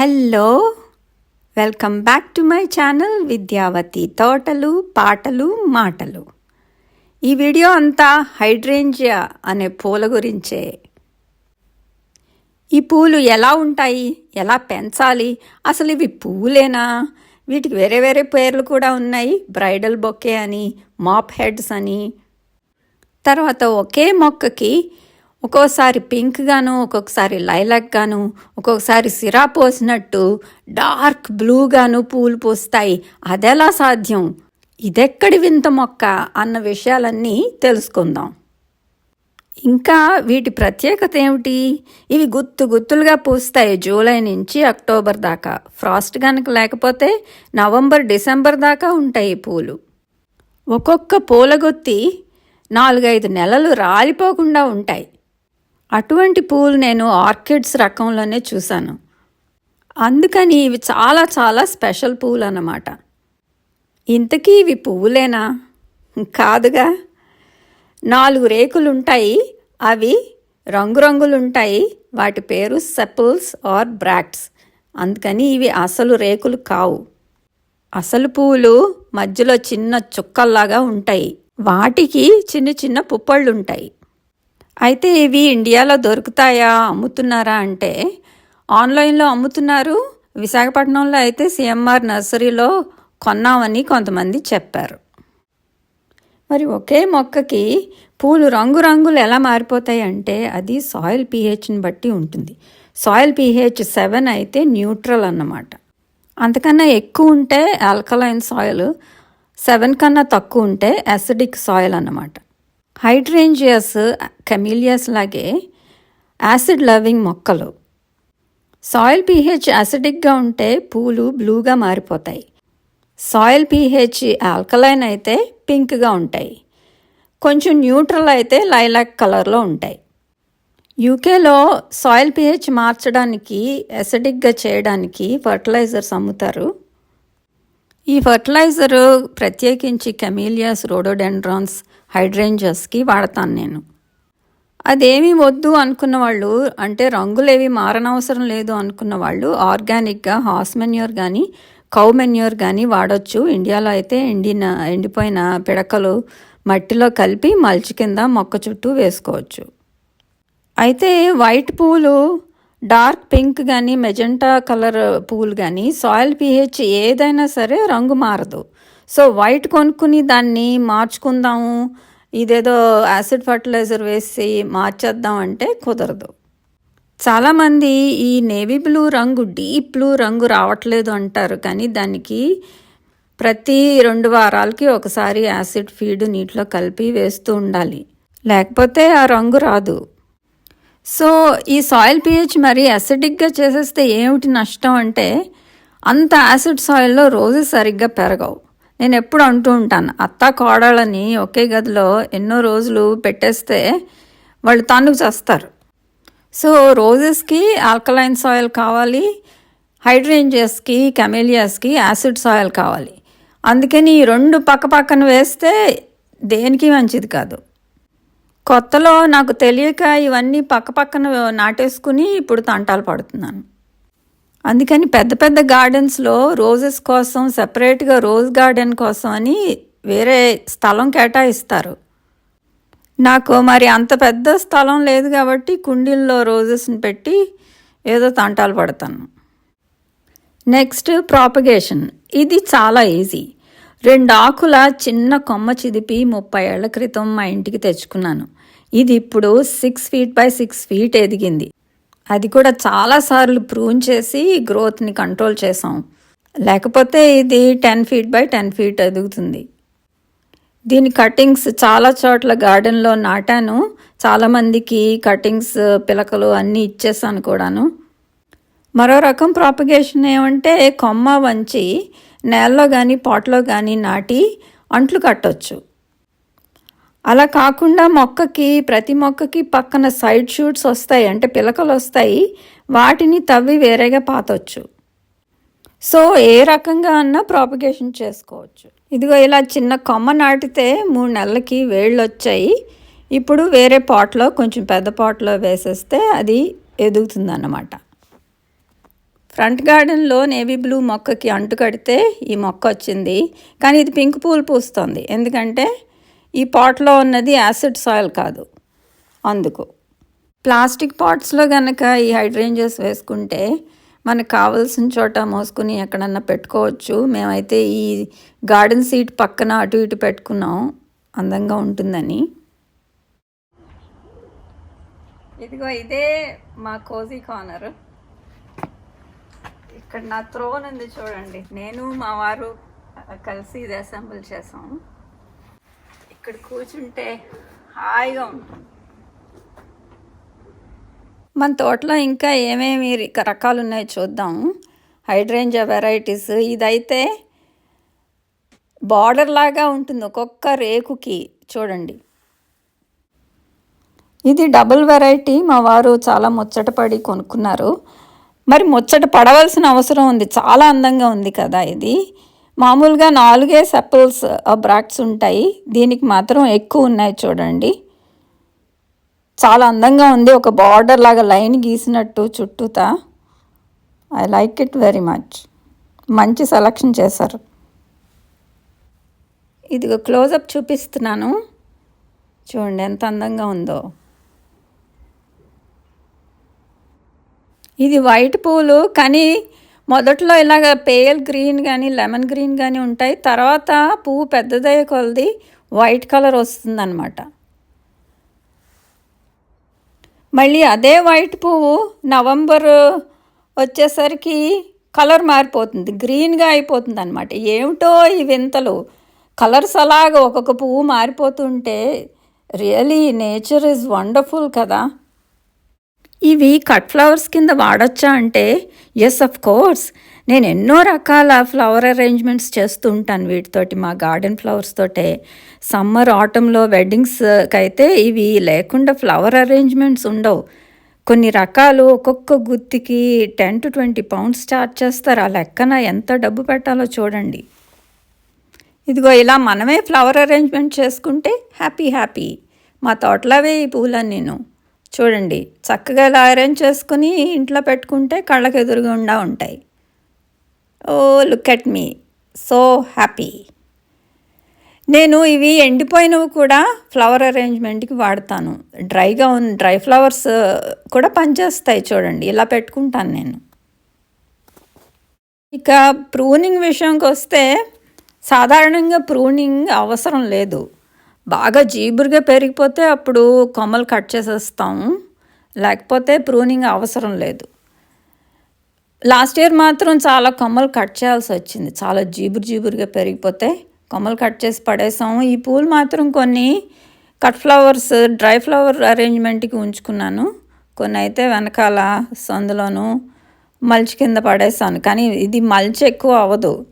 Hello welcome back to my channel Vidyavathi తోటలు పాటలు మాటలు. ఈ వీడియో అంతా హైడ్రేంజియా అనే పూల గురించే. ఈ పూలు ఎలా ఉంటాయి? ఎలా పెంచాలి? అసలు ఇవి పూలేనా? వీటికి వేరే వేరే పేర్లు కూడా ఉన్నాయి. బ్రైడల్ బొకే అని మాప్ హెడ్స్ అని. తర్వాత ఒకే మొక్కకి ఒక్కోసారి పింక్ గాను ఒక్కొక్కసారి లైలాక్ గాను ఒక్కొక్కసారి సిరా పోసినట్టు డార్క్ బ్లూ గాను పూలు పూస్తాయి. అదెలా సాధ్యం? ఇదెక్కడి వింత మొక్క? అన్న విషయాలన్నీ తెలుసుకుందాం. ఇంకా వీటి ప్రత్యేకత ఏమిటి? ఇవి గుత్తు గుత్తులుగా పూస్తాయి జూలై నుంచి అక్టోబర్ దాకా. ఫ్రాస్ట్ కనుక లేకపోతే నవంబర్ డిసెంబర్ దాకా ఉంటాయి పూలు. ఒక్కొక్క పూలగొత్తి నాలుగైదు నెలలు రాలిపోకుండా ఉంటాయి. అటువంటి పూలు నేను ఆర్కిడ్స్ రకంలోనే చూశాను. అందుకని ఇవి చాలా చాలా స్పెషల్ పువ్వులు అన్నమాట ఇంతకీ ఇవి పువ్వులేనా? కాదుగా. నాలుగు రేకులు ఉంటాయి అవి రంగురంగులు ఉంటాయి వాటి పేరు సెపుల్స్ ఆర్ బ్రాక్ట్స్. అందుకని ఇవి అసలు రేకులు కావు. అసలు పువ్వులు మధ్యలో చిన్న చుక్కల్లాగా ఉంటాయి. వాటికి చిన్న చిన్న పుప్పళ్ళు ఉంటాయి అయితే ఇవి ఇండియాలో దొరుకుతాయా అమ్ముతున్నారా అంటే ఆన్లైన్లో అమ్ముతున్నారు. విశాఖపట్నంలో అయితే సిఎంఆర్ నర్సరీలో కొన్నామని కొంతమంది చెప్పారు. మరి ఒకే మొక్కకి పూలు రంగురంగులు ఎలా మారిపోతాయి అంటే అది సాయిల్ పీహెచ్ని బట్టి ఉంటుంది. సాయిల్ పీహెచ్ సెవెన్ అయితే న్యూట్రల్ అన్నమాట. అంతకన్నా ఎక్కువ ఉంటే ఆల్కలైన్ సాయిల్ సెవెన్ కన్నా తక్కువ ఉంటే అసిడిక్ సాయిల్ అన్నమాట. హైడ్రేంజియస్ కెమిలియస్ లాగే యాసిడ్ లవింగ్ మొక్కలు. సాయిల్ పీహెచ్ యాసిడిక్గా ఉంటే పూలు బ్లూగా మారిపోతాయి. సాయిల్ పీహెచ్ ఆల్కలైన్ అయితే పింక్గా ఉంటాయి. కొంచెం న్యూట్రల్ అయితే లైలాక్ కలర్లో ఉంటాయి. యూకేలో సాయిల్ పీహెచ్ మార్చడానికి ఎసిడిక్గా చేయడానికి ఫర్టిలైజర్స్ అమ్ముతారు. ఈ ఫర్టిలైజరు ప్రత్యేకించి కెమీలియాస్ రోడోడెండ్రాన్స్ హైడ్రేంజస్కి వాడతాను నేను. అదేమీ వద్దు అనుకున్న వాళ్ళు అంటే రంగులేవి మారనవసరం లేదు అనుకున్న వాళ్ళు ఆర్గానిక్గా హాస్ మెన్యూర్ కానీ కౌ మెన్యూర్ కానీ వాడచ్చు. ఇండియాలో అయితే ఎండిన ఎండిపోయిన పిడకలు మట్టిలో కలిపి మల్చి కింద మొక్క చుట్టూ వేసుకోవచ్చు. అయితే వైట్ పూలు డార్క్ పింక్ కానీ మెజెంటా కలర్ పూలు కానీ సాయిల్ పీహెచ్ ఏదైనా సరే రంగు మారదు. సో వైట్ కొనుక్కుని దాన్ని మార్చుకుందాము ఇదేదో యాసిడ్ ఫర్టిలైజర్ వేసి మార్చేద్దాం అంటే కుదరదు. చాలామంది ఈ నేవీ బ్లూ రంగు డీప్ బ్లూ రంగు రావట్లేదు అంటారు. కానీ దానికి ప్రతి రెండు వారాలకి ఒకసారి యాసిడ్ ఫీడ్ నీటిలో కలిపి వేస్తూ ఉండాలి. లేకపోతే ఆ రంగు రాదు. సో ఈ సాయిల్ పిహెచ్ మరి అసిడిక్గా చేసేస్తే ఏమిటి నష్టం అంటే అంత యాసిడ్ సాయిల్లో రోజు సరిగ్గా పెరగవు. నేను ఎప్పుడు అంటూ ఉంటాను అత్త కోడళ్ళని ఒకే గదిలో ఎన్నో రోజులు పెట్టేస్తే వాళ్ళు తానుకు చేస్తారు. సో రోజెస్కి ఆల్కలైన్ సాయిల్ కావాలి హైడ్రేంజియస్కి కెమెలియాస్కి యాసిడ్ సాయిల్ కావాలి. అందుకని ఈ రెండు పక్క పక్కన వేస్తే దేనికి మంచిది కాదు. కొత్తలో నాకు తెలియక ఇవన్నీ పక్క పక్కన నాటేసుకుని ఇప్పుడు తంటాలు పడుతున్నాను. అందుకని పెద్ద పెద్ద గార్డెన్స్లో రోజెస్ కోసం సపరేట్గా రోజ్ గార్డెన్ కోసం అని వేరే స్థలం కేటాయిస్తారు. నాకు మరి అంత పెద్ద స్థలం లేదు కాబట్టి కుండీల్లో రోజెస్ని పెట్టి ఏదో తంటాలు పడతాను. నెక్స్ట్ ప్రాపగేషన్ ఇది చాలా ఈజీ రెండు ఆకుల చిన్న కొమ్మ చిదిపి ముప్పై ఏళ్ళ క్రితం మా ఇంటికి తెచ్చుకున్నాను. ఇది ఇప్పుడు six feet by six feet ఎదిగింది. అది కూడా చాలాసార్లు ప్రూన్ చేసి గ్రోత్ని కంట్రోల్ చేసాం లేకపోతే ఇది ten feet by ten feet ఎదుగుతుంది. దీని కటింగ్స్ చాలా చోట్ల గార్డెన్లో నాటాను. చాలామందికి కటింగ్స్ పిలకలు అన్నీ ఇచ్చేసాను కూడాను. మరో రకం ప్రాపగేషన్ ఏమంటే కొమ్మ వంచి నేలలో కానీ పాట్లో కానీ నాటి అంట్లు కట్టొచ్చు. అలా కాకుండా మొక్కకి ప్రతి మొక్కకి పక్కన సైడ్ షూట్స్ వస్తాయి. అంటే పిలకలు వస్తాయి. వాటిని తవ్వి వేరేగా పాతొచ్చు. సో ఏ రకంగా అన్నా ప్రాపగేషన్ చేసుకోవచ్చు. ఇదిగో ఇలా చిన్న కొమ్మ నాటితే మూడు నెలలకి వేళ్ళు వచ్చాయి ఇప్పుడు వేరే పాట్లో కొంచెం పెద్ద పాట్లో వేసేస్తే అది ఎదుగుతుంది అన్నమాట ఫ్రంట్ గార్డెన్లో నేవీ బ్లూ మొక్కకి అంటు కడితే ఈ మొక్క వచ్చింది. కానీ ఇది పింక్ పూలు పూస్తుంది. ఎందుకంటే ఈ పాట్లో ఉన్నది యాసిడ్ సాయిల్ కాదు. అందుకు ప్లాస్టిక్ పాట్స్లో కనుక ఈ హైడ్రేంజర్స్ వేసుకుంటే మనకు కావలసిన చోట మోసుకుని ఎక్కడన్నా పెట్టుకోవచ్చు. మేమైతే ఈ గార్డెన్ సీట్ పక్కన అటు ఇటు పెట్టుకున్నాం. అందంగా ఉంటుందని. ఇదిగో ఇదే మా కోజీ కార్నర్. ఇక్కడ నా త్రోన్ ఉంది చూడండి. నేను మా వారు కలిసి ఇది అసెంబుల్ చేసాం. ఇక్కడ కూర్చుంటే హాయిగా ఉంటుంది. మన తోటలో ఇంకా ఏమేమి రకాలు ఉన్నాయో చూద్దాం. హైడ్రేంజా వెరైటీస్. ఇదైతే బార్డర్ లాగా ఉంటుంది ఒక్కొక్క రేకుకి. చూడండి. ఇది డబుల్ వెరైటీ. మా వారు చాలా ముచ్చటపడి కొనుక్కున్నారు. మరి ముచ్చట పడవలసిన అవసరం ఉంది. చాలా అందంగా ఉంది కదా ఇది. మామూలుగా నాలుగే సెపల్స్ బ్రాక్స్ ఉంటాయి. దీనికి మాత్రం ఎక్కువ ఉన్నాయి చూడండి. చాలా అందంగా ఉంది. ఒక బార్డర్ లాగా లైన్ గీసినట్టు చుట్టూతా. I like it very much మంచి సెలక్షన్ చేశారు. ఇదిగో క్లోజప్ చూపిస్తున్నాను. చూడండి ఎంత అందంగా ఉందో. ఇది వైట్ పూలు కానీ మొదట్లో ఇలాగ పేల్ గ్రీన్ కానీ లెమన్ గ్రీన్ కానీ ఉంటాయి. తర్వాత పువ్వు పెద్దదయ్యే కొలది వైట్ కలర్ వస్తుందన్నమాట. మళ్ళీ అదే వైట్ పువ్వు నవంబర్ వచ్చేసరికి కలర్ మారిపోతుంది. గ్రీన్గా అయిపోతుంది అనమాట ఏమిటో ఈ వింతలు. కలర్స్ అలాగ ఒక్కొక్క పువ్వు మారిపోతుంటే రియలీ నేచర్ ఇస్ వండర్ఫుల్ కదా. ఇవి కట్ ఫ్లవర్స్ కింద వాడచ్చా అంటే ఎస్ అఫ్ కోర్స్ నేను ఎన్నో రకాల ఫ్లవర్ అరేంజ్మెంట్స్ చేస్తూ ఉంటాను వీటితోటి మా గార్డెన్ ఫ్లవర్స్ తోటే. సమ్మర్ ఆటంలో వెడ్డింగ్స్కి అయితే ఇవి లేకుండా ఫ్లవర్ అరేంజ్మెంట్స్ ఉండవు. కొన్ని రకాలు ఒక్కొక్క గుత్తికి ten to twenty pounds charge చేస్తారు. ఆ లెక్కన ఎంత డబ్బు పెట్టాలో చూడండి. ఇదిగో ఇలా మనమే ఫ్లవర్ అరేంజ్మెంట్ చేసుకుంటే హ్యాపీ హ్యాపీ మా తోటలోవే ఈ పూలని నేను. చూడండి చక్కగా ఇలా అరేంజ్ చేసుకుని ఇంట్లో పెట్టుకుంటే కళ్ళకు ఎదురుగుండా ఉంటాయి. ఓ look at me so happy నేను ఇవి ఎండిపోయినవి కూడా ఫ్లవర్ అరేంజ్మెంట్కి వాడతాను. డ్రైగా ఉన్న డ్రై ఫ్లవర్స్ కూడా పనిచేస్తాయి చూడండి ఇలా పెట్టుకుంటాను నేను. ఇక ప్రూనింగ్ విషయంకి వస్తే సాధారణంగా ప్రూనింగ్ అవసరం లేదు. బాగా జీబురుగా పెరిగిపోతే అప్పుడు కొమ్మలు కట్ చేసేస్తాము లేకపోతే ప్రూనింగ్ అవసరం లేదు. లాస్ట్ ఇయర్ మాత్రం చాలా కొమ్మలు కట్ చేయాల్సి వచ్చింది. చాలా జీబురు జీబురుగా పెరిగిపోతే కొమ్మలు కట్ చేసి పడేసాము ఈ పూలు మాత్రం కొన్ని కట్ ఫ్లవర్స్ డ్రై ఫ్లవర్ అరేంజ్మెంట్కి ఉంచుకున్నాను. కొన్ని అయితే వెనకాల సందులోను మల్చి కింద పడేసాను. కానీ ఇది మల్చి ఎక్కువ అవ్వదు.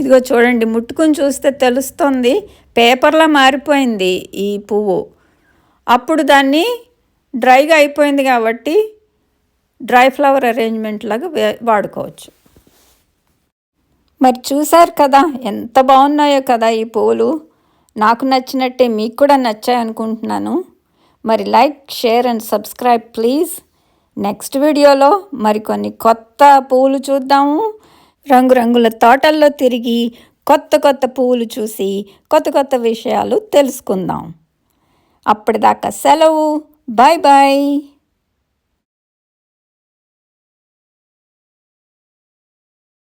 ఇదిగో చూడండి ముట్టుకుని చూస్తే తెలుస్తుంది పేపర్లా మారిపోయింది ఈ పువ్వు. అప్పుడు దాన్ని డ్రైగా అయిపోయింది కాబట్టి డ్రై ఫ్లవర్ అరేంజ్మెంట్ లాగా వాడుకోవచ్చు. మరి చూశారు కదా ఎంత బాగున్నాయో కదా ఈ పూలు నాకు నచ్చినట్టే మీకు కూడా నచ్చాయి అనుకుంటున్నాను. మరి like share and subscribe please. Next వీడియోలో మరికొన్ని కొత్త పూలు చూద్దాము. రంగురంగుల తోటల్లో తిరిగి కొత్త కొత్త పువ్వులు చూసి కొత్త కొత్త విషయాలు తెలుసుకుందాం. అప్పటిదాకా సెలవు. Bye bye